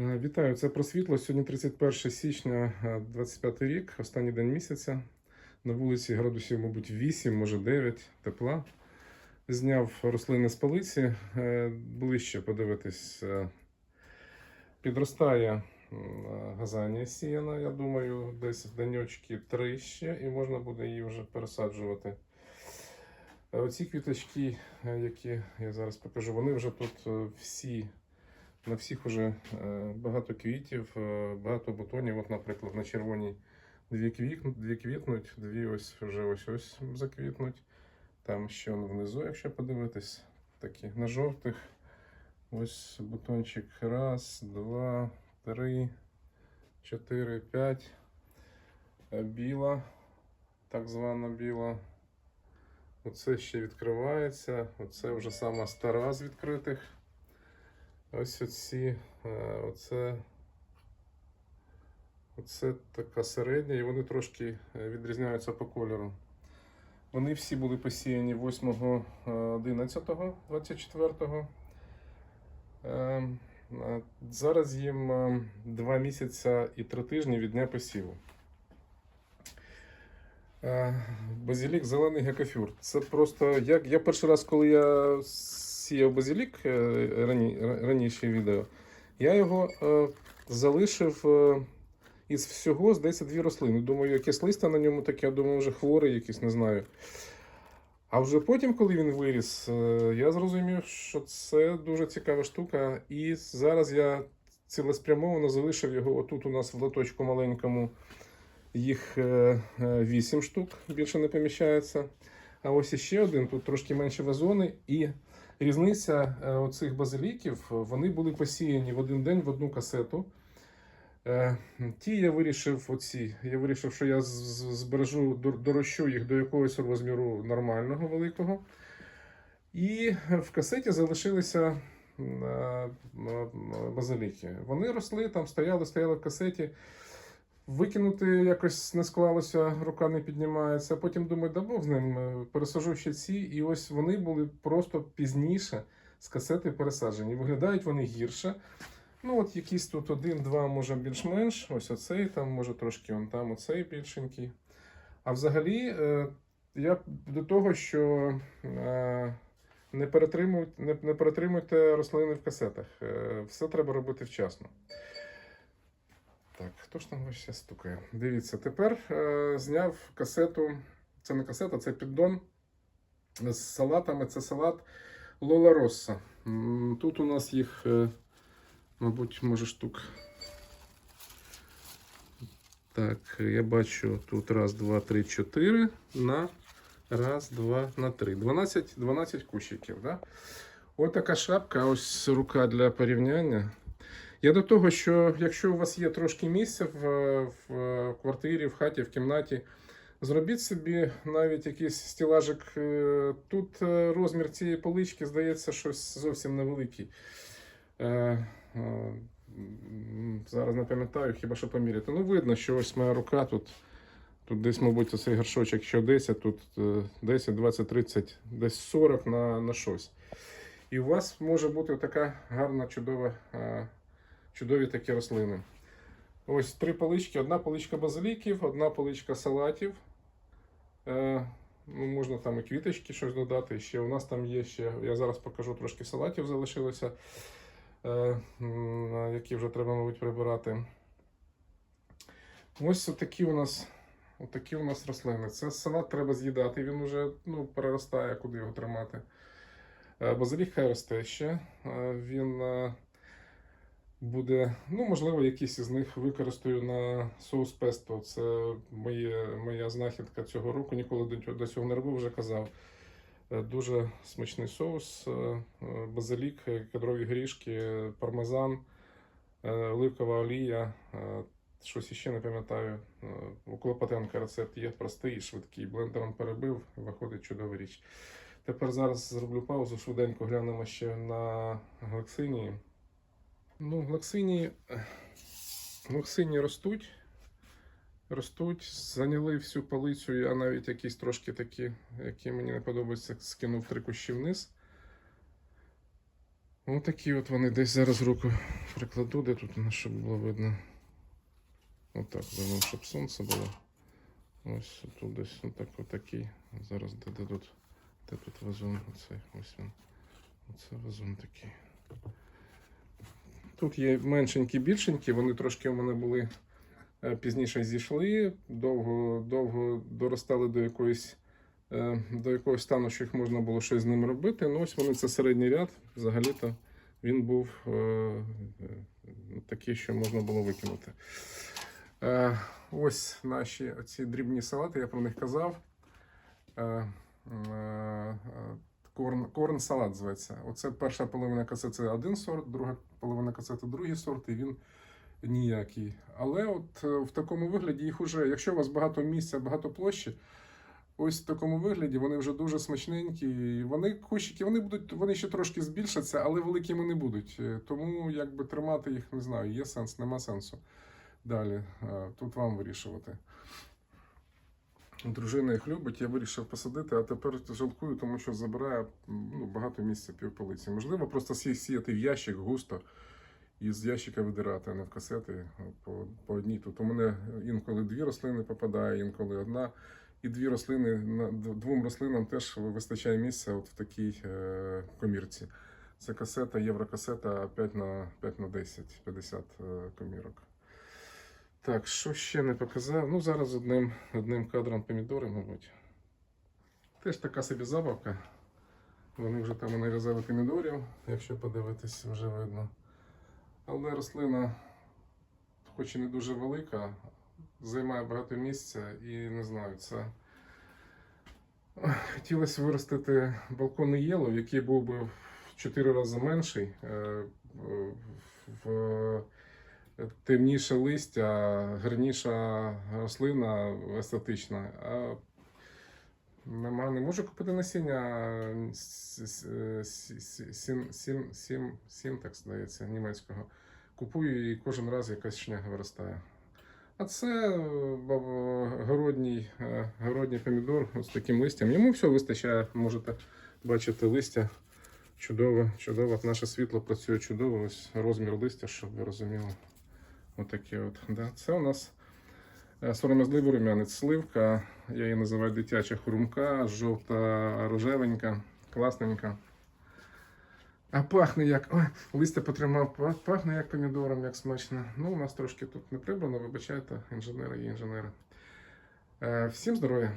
Е, Вітаю, це про світло. Сьогодні 31 січня, е, 25 рік, останній день місяця. На вулиці градусів, мабуть, 8, може 9 тепла. Зняв рослини з полиці, е, ближче подивитись. е, Підростає е, газанія сіяна, я думаю, десь в деньочки 3 ще, і можна буде її вже пересаджувати. Е, Оці квіточки, е, які я зараз покажу, вони вже тут е, всі на всіх вже е, багато квітів, е, багато бутонів. От, наприклад, на червоній дві квітнуть, дві ось вже ось ось заквітнуть. Там ще внизу, якщо подивитись, такі на жовтих. Ось бутончик. Раз, два, три, чотири, п'ять. Е, Біла, так звана біла. Оце ще відкривається. Оце вже сама стара з відкритих. Ось оці, е, оце, оце така середня, і вони трошки е, відрізняються по кольору. Вони всі були посіяні 8 11 24 Е, е, Зараз їм е, 2 місяця і 3 тижні від дня посіву. Е, Базилік зелений гекафюр. Це просто як я перший раз, коли я сіяв базилік е, рані, раніше відео, я його е, залишив е, із всього, здається, дві рослини. Думаю, якесь листя на ньому таке, я думаю, вже хворий якийсь, не знаю. А вже потім, коли він виріс, я зрозумів, що це дуже цікава штука. І зараз я цілеспрямовано залишив його отут у нас в лоточку маленькому. Їх е, е, штук, більше не поміщається. А ось іще один, тут трошки менші вазони. І різниця е, оцих базиліків, вони були посіяні в один день в одну касету. Е, Ті я вирішив, оці, я вирішив, що я збережу, дорощу їх до якогось розміру нормального великого. І в касеті залишилися е, базиліки. Вони росли, там стояли, стояли в касеті. Викинути якось не склалося, рука не піднімається. Потім думаю, да Бог з ним, е, пересажу ще ці, і ось вони були просто пізніше з касети пересаджені. Виглядають вони гірше. Ну, от якісь тут один-два, може більш-менш. Ось оцей, там, може трошки он там, оцей більшенький. А взагалі, е, я до того, що е, не перетримуйте, не, перетримуйте рослини в касетах. Все треба робити вчасно. Так, хто ж там ще стукає? Дивіться, тепер е, зняв касету. Це не касета, це піддон з салатами. Це салат Лола Росса. Тут у нас їх, е, мабуть, може штук. Так, я бачу тут раз, два, три, чотири на раз, два, на три. 12, 12 кущиків. Да? Ось така шапка, ось рука для порівняння. Я до того, що якщо у вас є трошки місця в, в квартирі, в хаті, в кімнаті, зробіть собі навіть якийсь стілажик. Е, Тут е, розмір цієї полички здається щось зовсім невеликий. Е, м, Зараз не пам'ятаю, хіба що поміряти. Ну, видно, що ось моя рука тут. Тут десь, мабуть, оцей горшочок що 10, тут е, 10, 20, 30, десь 40 на, на щось. І у вас може бути така гарна, чудова, чудові такі рослини. Ось три полички. Одна поличка базиліків, одна поличка салатів. Е, ну, можна там і квіточки щось додати. Ще у нас там є ще. Я зараз покажу трошки салатів залишилося, е, які вже треба, мабуть, прибирати. Ось такі у нас. Отакі у нас рослини. Це салат треба з'їдати, він вже ну, переростає, куди його тримати. Е, Базилік хай росте ще. Е, Він е, буде, ну, можливо, якісь із них використаю на соус песто. Це моє, моя знахідка цього року. Ніколи до цього- не робив, вже казав. Е, Дуже смачний соус, е, е, базилік, кедрові горішки, е, пармезан, оливкова олія. Щось іще не пам'ятаю. У Клопотенка рецепт є простий швидкий. Блендером перебив, виходить чудова річ. Тепер зараз зроблю паузу, швиденько глянемо ще на глексинії. Ну, глексинії, глексинії ростуть. Ростуть, зайняли всю полицю. Я навіть якісь трошки такі, які мені не подобаються, скинув три кущі вниз. Отакі от вони десь зараз руку прикладу, де тут щоб було видно. Отак, давно, щоб сонце було. Ось тут десь отак, отакий. Зараз де, де тут, де тут вазон, оцей, ось він. Оце вазон такий. Тут є меншенькі, більшенькі, вони трошки у мене були е, пізніше зійшли, довго, довго доростали до якоїсь. е, До якогось стану, що їх можна було щось з ними робити. Ну, ось вони це середній ряд. Взагалі-то він був е, такий, що можна було викинути. Ось наші оці дрібні салати, я про них казав. Корн, корн салат зветься. Оце перша половина касети один сорт, друга половина касети другий сорт, і він ніякий. Але от е, в такому вигляді їх уже, якщо у вас багато місця, багато площі, ось в такому вигляді вони вже дуже смачненькі. Вони кущики, вони будуть, вони ще трошки збільшаться, але великими не будуть. Е, Тому якби тримати їх не знаю, є сенс, нема сенсу. Далі, е, тут вам вирішувати. Дружина їх любить, я вирішив посадити, а тепер жалкую, тому що забирає ну, багато місця півполиці. Можливо, просто сі- сіяти в ящик густо і з ящика видирати, а не в касети по, по одній. Тут у мене інколи дві рослини попадає, інколи одна. І дві рослини двом рослинам теж вистачає місця от в такій е, комірці. Це касета, єврокасета 5 на 5 на 10, 50 е, комірок. Так, що ще не показав? Ну, зараз одним, одним кадром помідори, мабуть. Теж така собі забавка. Вони вже там нарізали помідорів, якщо подивитись, вже видно. Але рослина, хоч і не дуже велика, займає багато місця і не знаю, це. Хотілося виростити балконний єлов, який був би в 4 рази менший. е, в темніше листя, гарніша рослина естетична. А нема, не можу купити насіння сім, здається, німецького. Купую і кожен раз якась шняга виростає. А це е, городній, е, городній помідор з таким листям. Йому все вистачає, можете бачити листя. Чудово, чудово. Наше світло працює чудово. Ось розмір листя, щоб ви розуміли. Отаке от. Да. Це у нас е, сором'язливий рум'янець сливка. Я її називаю дитяча хрумка, жовта рожевенька, класненька. А пахне як. Ой, листя потримав, пахне як помідором, як смачно. Ну, у нас трошки тут не прибрано, вибачайте, інженери і інженери. Е, Всім здоров'я!